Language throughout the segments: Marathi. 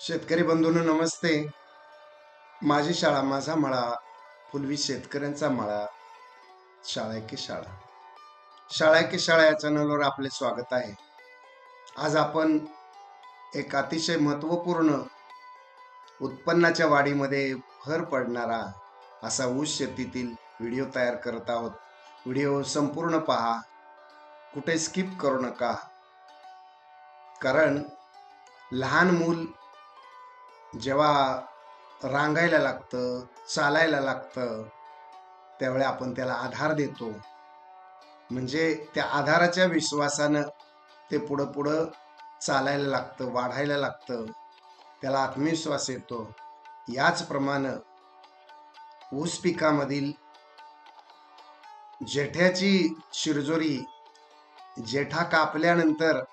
शेतकरी बंधूंनो नमस्ते. माझी शाळा माझा मळा पूर्वी शेतकऱ्यांचा मळा शाळा की शाळा. शाळा की शाळा या चॅनलवर आपले स्वागत आहे. आज आपण एक अतिशय महत्त्वपूर्ण उत्पन्नाच्या वाढीमध्ये भर पडणारा असा ऊस शेतीतील व्हिडिओ तयार करत आहोत. व्हिडिओ संपूर्ण पहा. कुठे स्किप करू नका. कारण लहान मूल जेव्हा रांगायला लागतं चालायला लागतं त्यावेळी आपण त्याला आधार देतो. म्हणजे त्या आधाराच्या विश्वासानं ते पुढं पुढं चालायला लागतं वाढायला लागतं. त्याला आत्मविश्वास येतो. याचप्रमाणे ऊस पिकामधील जेठ्याची शिरजोरी जेठा कापल्यानंतर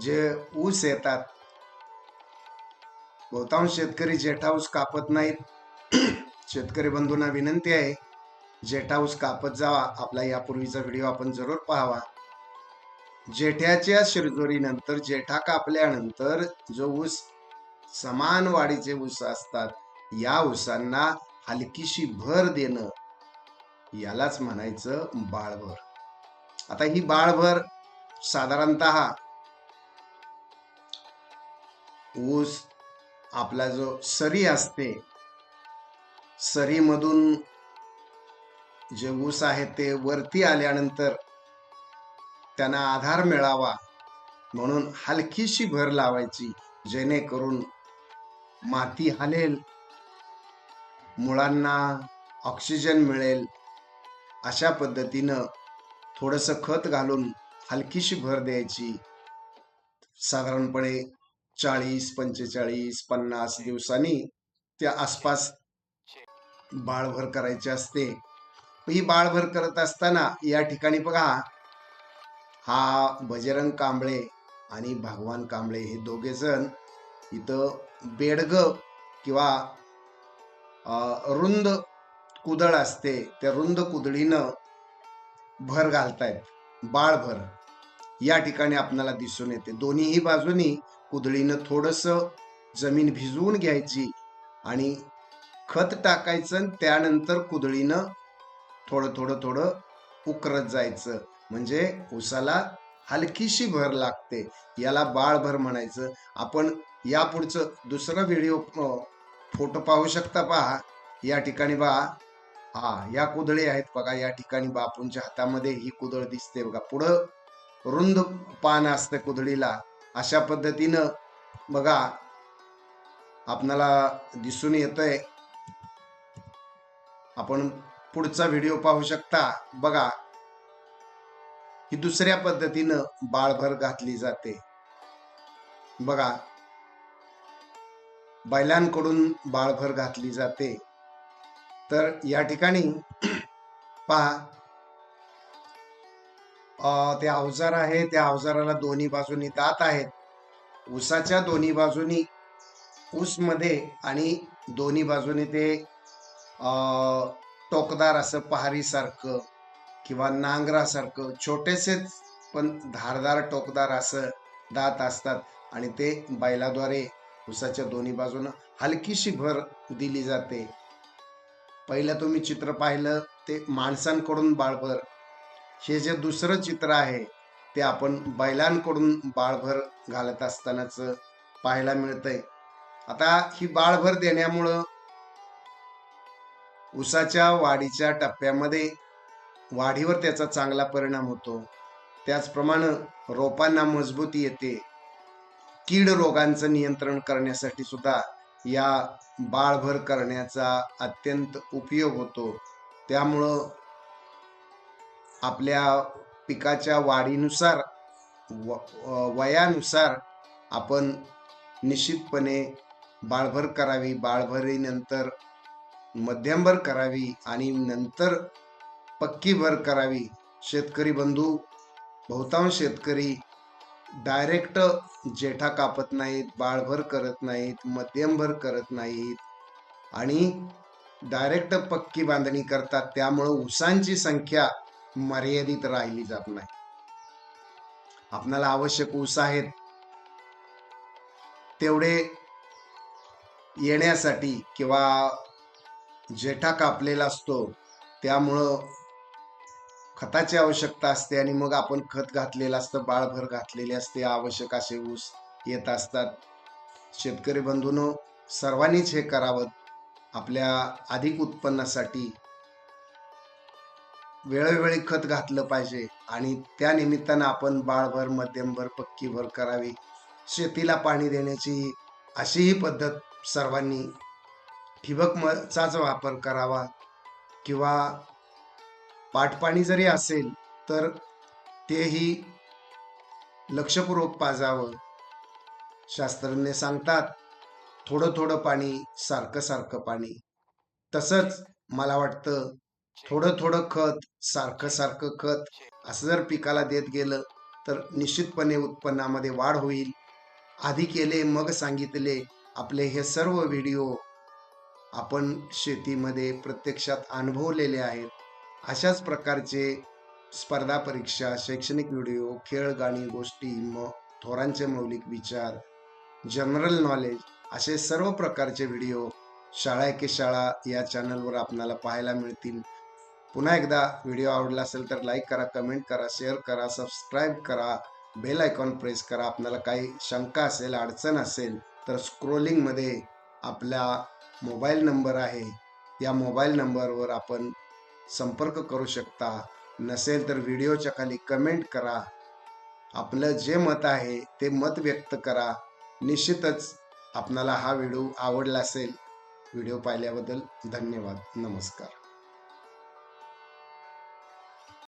जे ऊस येतात बहुतांश शेतकरी जेठाऊस कापत नाहीत. शेतकरी बंधूंना विनंती आहे जेठाऊस कापत जावा. आपला यापूर्वीचा व्हिडिओ आपण जरूर पाहावा. जेठ्याच्या शिरजोरीनंतर जेठा कापल्यानंतर जो ऊस समान वाढीचे ऊस असतात या ऊसांना हलकीशी भर देणं यालाच म्हणायचं बाळभर. आता ही बाळभर साधारणतः ऊस आपला जो सरी असते सरीमधून जे ऊस आहे ते वरती आल्यानंतर त्यांना आधार मिळावा म्हणून हलकीशी भर लावायची जेणेकरून माती हलेल मुळांना ऑक्सिजन मिळेल. अशा पद्धतीनं थोडंसं खत घालून हलकीशी भर द्यायची. साधारणपणे चाळीस पंचेचाळीस पन्नास दिवसांनी त्या आसपास बाळभर करायची असते. ही बाळभर करत असताना या ठिकाणी बघा हा बजरंग कांबळे आणि भगवान कांबळे हे दोघे जण इथं बेडग किंवा रुंद कुदळ असते. त्या रुंद कुदळीनं भर घालतायत. बाळभर. या ठिकाणी आपल्याला दिसून येते. दोन्हीही बाजूनी कुदळीनं थोडस जमीन भिजवून घ्यायची आणि खत टाकायचं आणि त्यानंतर कुदळीनं थोडं थोडं थोडं उकरत जायचं. म्हणजे उसाला हलकीशी भर लागते. याला बाळभर म्हणायचं. आपण यापुढचं दुसरं व्हिडिओ फोटो पाहू शकता पहा. या ठिकाणी पहा हा या कुदळी आहेत बघा. या ठिकाणी बापूंच्या हातामध्ये ही कुदळ दिसते बघा. पुढं रुंद पान असतं कुदळीला. अशा पद्धतीनं बघा आपणाला दिसून येतंय. आपण पुढचा व्हिडिओ पाहू शकता. बघा ही दुसऱ्या पद्धतीनं बाळभर घातली जाते. बघा बैलांकडून बाळभर घातली जाते. तर या ठिकाणी पहा ते अवजार आहे त्या अवजाराला दोन्ही बाजूनी दात आहेत. ऊसाच्या दोन्ही बाजूनी ऊसमध्ये आणि दोन्ही बाजूनी ते टोकदार असं पहारीसारखं किंवा नांगरासारखं छोटेसेच पण धारदार टोकदार असं दात असतात आणि ते बैलाद्वारे ऊसाच्या दोन्ही बाजूनं हलकीशी भर दिली जाते. पहिलं तुम्ही चित्र पाहिलं ते माणसांकडून बाळभर हे जे दुसरं चित्र आहे ते आपण बैलांकडून बाळभर घालत असतानाच पाहायला मिळतंय. आता ही बाळभर देण्यामुळं उसाच्या वाढीच्या टप्प्यामध्ये वाढीवर त्याचा चांगला परिणाम होतो. त्याचप्रमाणे रोपांना मजबूती येते. कीड रोगांचं नियंत्रण करण्यासाठी सुद्धा या बाळभर करण्याचा अत्यंत उपयोग होतो. त्यामुळं आपल्या पिकाच्या वाढीनुसार व वयानुसार आपण निश्चितपणे बाळभर करावी. बाळभरीनंतर मध्यमभर करावी आणि नंतर पक्की भर करावी. शेतकरी बंधू बहुतांश शेतकरी डायरेक्ट जेठा कापत नाहीत बाळभर करत नाहीत मध्यमभर करत नाहीत आणि डायरेक्ट पक्की बांधणी करतात. त्यामुळं ऊसांची संख्या मर्यादित राहिली जात नाही. आपणाला आवश्यक ऊस आहेत. तेवढे येण्यासाठी किंवा जेठा कापलेला असतो त्यामुळं खताची आवश्यकता असते आणि मग आपण खत घातलेलं असतं बाळभर घातलेले असते आवश्यक असे ऊस येत असतात. शेतकरी बंधूंनो सर्वांनीच हे करावं. आपल्या अधिक उत्पन्नासाठी वेळोवेळी खत घातलं पाहिजे आणि त्या निमित्तानं आपण बाळभर मध्यमभर पक्कीभर करावी. शेतीला पाणी देण्याची अशीही पद्धत सर्वांनी ठिबक मचाच वापर करावा किंवा पाटपाणी जरी असेल तर तेही लक्षपूर्वक पाजावं. शास्त्रज्ञ सांगतात थोडं थोडं पाणी सारखं सारखं पाणी. तसंच मला वाटतं थोडं थोडं खत सारखं सारखं खत असं जर पिकाला देत गेलं तर निश्चितपणे उत्पन्नामध्ये वाढ होईल. आधी केले मग सांगितले. आपले हे सर्व व्हिडिओ आपण शेतीमध्ये प्रत्यक्षात अनुभवलेले आहेत. अशाच प्रकारचे स्पर्धा परीक्षा शैक्षणिक व्हिडिओ खेळ गाणी गोष्टी म थोरांचे मौलिक विचार जनरल नॉलेज असे सर्व प्रकारचे व्हिडिओ शाळा की शाळा या चॅनलवर आपल्याला पाहायला मिळतील. पुन्हा एकदा व्हिडिओ आवडला असेल तर लाईक करा कमेंट करा शेअर करा सबस्क्राईब करा बेल आयकॉन प्रेस करा. आपल्याला काही शंका असेल अडचण असेल तर स्क्रोलिंगमध्ये आपला मोबाईल नंबर आहे. या मोबाईल नंबरवर आपण संपर्क करू शकता. नसेल तर व्हिडिओच्या खाली कमेंट करा. आपलं जे मत आहे ते मत व्यक्त करा. निश्चितच आपणाला हा व्हिडिओ आवडला असेल. व्हिडिओ पाहिल्याबद्दल धन्यवाद. नमस्कार.